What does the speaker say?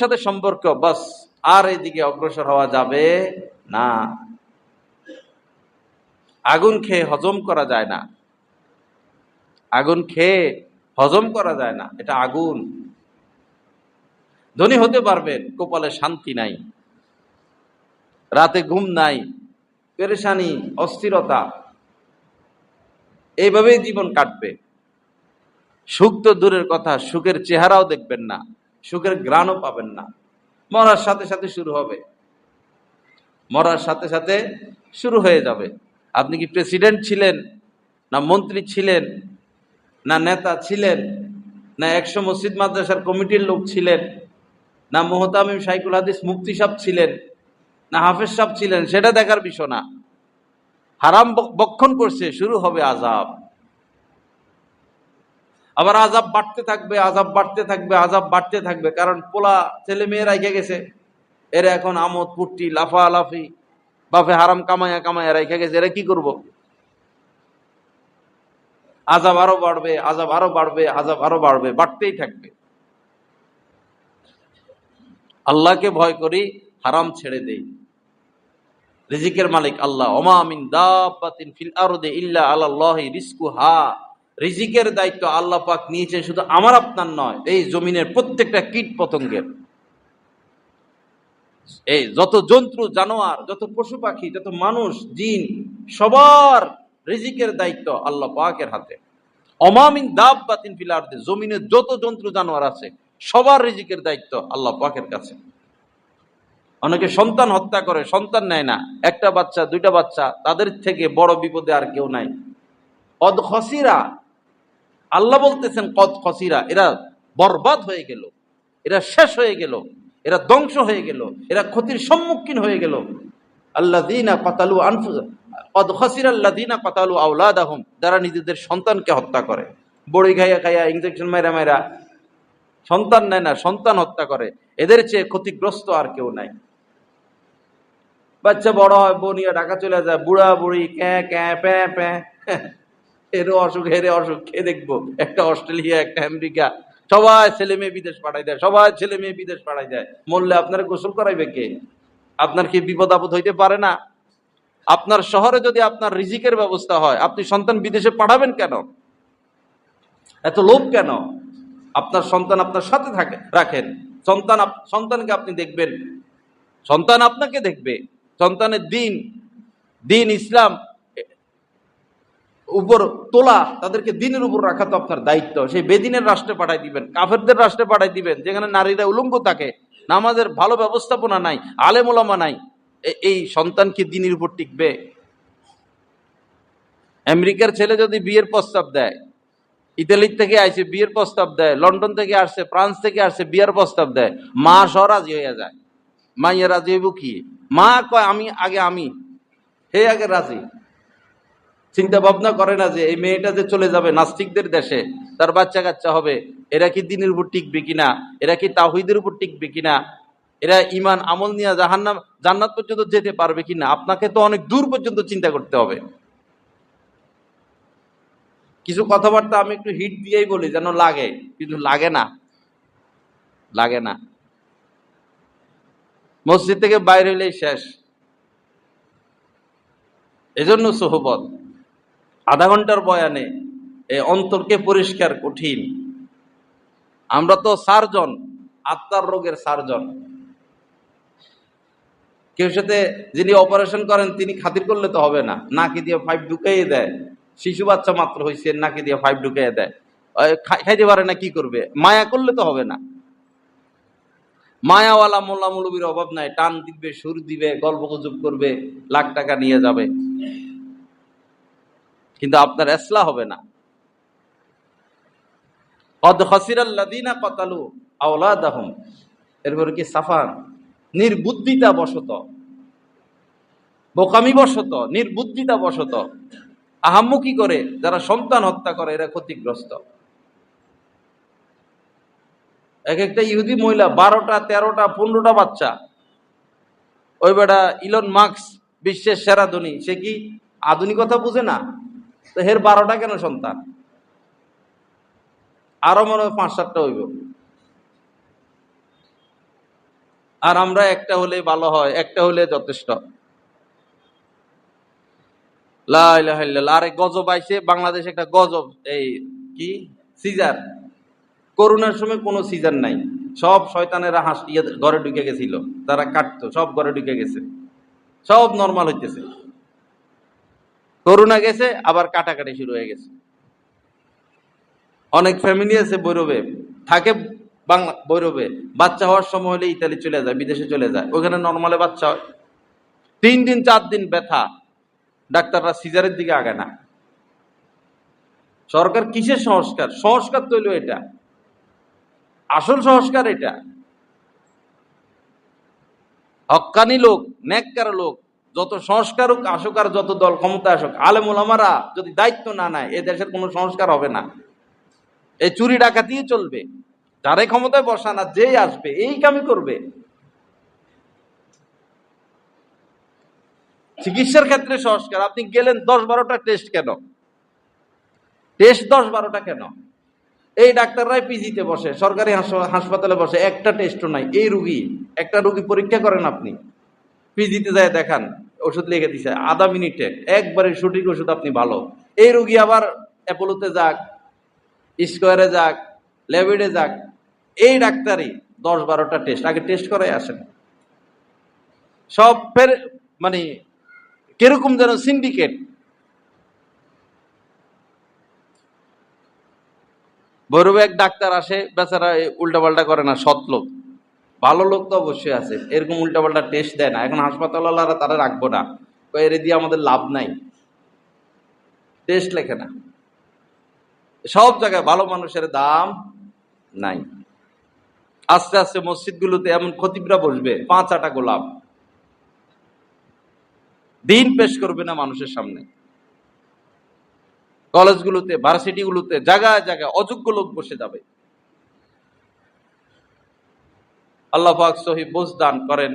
সাথে সম্পর্ক, বাস, আর এদিকে অগ্রসর হওয়া যাবে না। আগুন খেয়ে হজম করা যায় না। আগুন খেয়ে হজম করা যায় না, এটা আগুন। ধনী হতে পারবেন, কপালে শান্তি নাই। রাতে ঘুম নাই, পেরেশানি, অস্থিরতা। এইভাবেই জীবন কাটবে। সুখ তো দূরের কথা, সুখের চেহারাও দেখবেন না। সুখের গ্রাণও পাবেন না। মরার সাথে সাথে শুরু হবে। মরার সাথে সাথে শুরু হয়ে যাবে। আপনি কি প্রেসিডেন্ট ছিলেন, না মন্ত্রী ছিলেন, না নেতা ছিলেন, না একশো মসজিদ মাদ্রাসার কমিটির লোক ছিলেন, না মোহতামিম সাইকুল হাদিস মুফতি সাহ ছিলেন, না হাফেজ সাহ ছিলেন, সেটা দেখার বিষয় না। হারাম বক- বক্ষণ করছে, শুরু হবে আজাব আবার আজাব বাড়তে থাকবে আজাব বাড়তে থাকবে আজাব বাড়তে থাকবে। কারণ পোলা ছেলে মেয়ে রাইখে গেছে, এরা এখন আমোদ, পুট্টি লাফা লাফি বাপে হারাম কামাইয়া কামাইয়া রাইখে গেছে, এরা কি করব? আজাব আরও বাড়বে আজাব আরও বাড়বে আজাব আরও বাড়বে, বাড়তেই থাকবে। আল্লাহকে ভয় করি, হারাম ছেড়ে দেই। রিজিকের মালিক আল্লাহ। ওমা আমিন দাবাতিন ফিল আরদে ইল্লা আলাল্লাহি রিজকুহা। রিজিকের দায়িত্ব আল্লাহ পাক নিয়েছেন, শুধু আমার, আপনার নয়, এই জমিনের প্রত্যেকটা কীট পতঙ্গের। এই যত জন্তু, জানোয়ার, যত পশু পাখি, যত মানুষ, জিন, সবার রিজিকের দায়িত্ব আল্লাহ পাকের হাতে। অমামিন দাব বাতিন ফিলার্দে জমিনে যত জন্তু, জানোয়ার আছে, সবার রিজিকের দায়িত্ব আল্লাহ পাকের কাছে। অনেকে সন্তান হত্যা করে, সন্তান নেয় না, একটা বাচ্চা, দুইটা বাচ্চা, তাদের থেকে বড় বিপদে আর কেউ নাই। কদ খসিরা আল্লাহ বলতেছেন, কদ খসিরা। এরা বরবাদ হয়ে গেল, এরা শেষ হয়ে গেল, এরা ধ্বংস হয়ে গেল, এরা ক্ষতির সম্মুখীন হয়ে গেল। আল্লাহ দিনা কতালু আনফু কদ খসির আল্লাহ দিনা কতালু আউলাদ আহম যারা নিজেদের সন্তানকে হত্যা করে। বড়ি খাইয়া খাইয়া ইঞ্জেকশন মাইরা মাইরা সন্তান নেয় না, সন্তান হত্যা করে। এদের চেয়ে ক্ষতিগ্রস্ত আর কেউ নাই। বাচ্চা বড় হয়, বনিয়া ঢাকা চলে যায় বুড়া বুড়ি ক্যাঁ ক্যাঁ, প্যাঁ প্যাঁ। এরও অসুখ হেরে অসুখ, খেয়ে দেখব। একটা অস্ট্রেলিয়া, একটা আমেরিকা। সবাই ছেলে মেয়ে বিদেশ পাঠাই দেয়, সবাই ছেলে মেয়ে বিদেশ পাঠাই দেয়। মরলে আপনারা গোসল করাইবে কে? আপনার কি বিপদ আপদ হইতে পারে না? আপনার শহরে যদি আপনার রিজিকের ব্যবস্থা হয়, আপনি সন্তান বিদেশে পাঠাবেন কেন? এত লোভ কেন? আপনার সন্তান আপনার সাথে থাকে, রাখেন। সন্তান সন্তানকে আপনি দেখবেন। সন্তান আপনাকে দেখবে। সন্তানের দিন দিন ইসলাম উপর তোলা, তাদেরকে দিনের উপর রাখা তো আপনার দায়িত্ব। সেই বেদিনের রাষ্ট্রে পাঠাই দিবেন, কাফেরদের রাষ্ট্রে পাঠাই দিবেন, যেখানে নারীরা উলঙ্গ থাকে, নামাজের ভালো ব্যবস্থাপনা নাই আলেমোলামা নাই এই সন্তান কি দিনের উপর টিকবে? আমেরিকার ছেলে যদি বিয়ের প্রস্তাব দেয়, ইতালির থেকে আসে, বিয়ের প্রস্তাব দেয়, লন্ডন থেকে আসছে ফ্রান্স থেকে আসছে বিয়ের প্রস্তাব দেয়, মা সহ রাজি হয়ে যায়। মা ইয়ে রাজি হইব কি? মা কয়, আমি, আগে আমি, হে আগে রাজি। চিন্তা ভাবনা করে না যে এই মেয়েটা যে চলে যাবে নাস্তিকদের দেশে, তার বাচ্চা কাচ্চা হবে, এরা কি দিনের উপর টিকবে কিনা, এরা কি তাহিদের উপর টিকবে কিনা, এরা ইমান আমল নিয়ে জাহান্নাম, জান্নাত পর্যন্ত যেতে পারবে কিনা, আপনাকে তো অনেক দূর পর্যন্ত চিন্তা করতে হবে। কিছু কথাবার্তা আমি একটু হিট দিয়েই বলি, যেন লাগে, কিন্তু লাগে না। লাগে না। মসজিদ থেকে বাইরে হলেই শেষ। এজন্য সোহবত। আধা ঘণ্টার বয়ানে এই অন্তরকে পরিষ্কার, কঠিন। আমরা তো সার্জন, আত্মার রোগের সার্জন। কেউ সাথে যিনি অপারেশন করেন, তিনি খাতির করলে তো হবে না। নাকি দিয়ে ফাইভ ঢুকাইয়ে দেয়। শিশু বাচ্চা মাত্র হয়েছে নাকি দিয়ে ফাইভ ঢুকাইয়ে দেয়। খাইতে পারে না, কি করবে? মায়া করলে তো হবে না। মায়াওয়ালা মোল্লা মুলবির অভাব নাই। টান দিবে, সুর দিবে গল্প গুজব করবে, লাখ টাকা নিয়ে যাবে। কিন্তু আপনার এসলা হবে না। কি সাফান? নির্বুদ্ধিতা বোকামি নির্বুদ্ধিতা করে? যারা সন্তান হত্যা করে, এরা ক্ষতিগ্রস্ত। এক একটা ইহুদি মহিলা, বারোটা, তেরোটা, পনেরোটা বাচ্চা। ওই বেটা ইলন মার্কস বিশ্বের সেরা ধনী। সে কি আধুনিকতা বুঝে না? তো হের বারোটা কেন সন্তান? আরও মনে হয় পাঁচ সাতটা হইব। আর আমরা একটা হলে ভালো হয়, একটা হলে যথেষ্ট। আরে গজব আইছে, বাংলাদেশে একটা গজব, এই কি? সিজার। করোনার সময় কোনো সিজার নাই। সব শয়তানেরা হাস ইয়ে ঘরে ঢুকে গেছিল। তারা কাটতো, সব ঘরে ঢুকে গেছে। সব নর্মাল হইতেছে। করোনা গেছে, আবার কাটাকাটি শুরু হয়ে গেছে। অনেক ফ্যামিলি আছে বৈরবে থাকে বাংলা বৈরবে বাচ্চা হওয়ার সময় হলে ইতালি চলে যায়, বিদেশে চলে যায়। ওখানে নর্মালে বাচ্চা হয়। তিন দিন, চার দিন ব্যথা। ডাক্তাররা সিজারের দিকে আগে না। সরকার কিসের সংস্কার? সংস্কার তৈল এটা। আসল সংস্কার এটা। হক্কানি লোক নেককার লোক যত সংস্কার হোক, আসুক আর যত দল ক্ষমতা আসুক, আলেম ওলামারা যদি দায়িত্ব না নেয়, এ দেশের কোনো সংস্কার হবে না। এই চুরি ডাকাতিই চলবে। যারাই ক্ষমতায় বসান আর যেই আসবে, এই কামই করবে। চিকিৎসার ক্ষেত্রে সংস্কার, আপনি গেলেন দশ বারোটা টেস্ট কেন? টেস্ট দশ বারোটা কেন? এই ডাক্তাররাই পিজিতে বসে, সরকারি হাস- হাসপাতালে বসে, একটা টেস্টও নাই, এই রুগী, একটা রুগী পরীক্ষা করেন আপনি। পিজিতে যায় দেখান, ওষুধ লিখে দিছে, আধা মিনিটে, একবারে সঠিক ওষুধ আপনি ভালো। এই রুগী আবার অ্যাপোলোতে যাক, স্কোয়ারে যাক, ল্যাবিডে যাক, এই ডাক্তারই দশ বারোটা টেস্ট, আগে টেস্ট করে আসেন। সব ফের মানে কীরকম যেন সিন্ডিকেট। ভৈরবে এক ডাক্তার আসে, বেচারা উল্টাপাল্টা করে না, সৎ লোক। ভালো লোক তো অবশ্যই আছে। এরকম উল্টাপাল্টা টেস্ট দেয় না। এখন হাসপাতালওয়ালারা তারা রাখব না। এর দিয়ে আমাদের লাভ নাই। টেস্ট লেখে না। সব জায়গায় ভালো মানুষের দাম নাই। আস্তে আস্তে মসজিদগুলোতে এমন খতিবরা বসবে পাঁচ আটা গোলাপ। দিন পেশ করবে না মানুষের সামনে। কলেজগুলোতে, ভার্সিটিগুলোতে, জায়গায় জায়গায় অযোগ্য লোক বসে যাবে। আল্লাহ পাক সহি বোঝ দান করেন।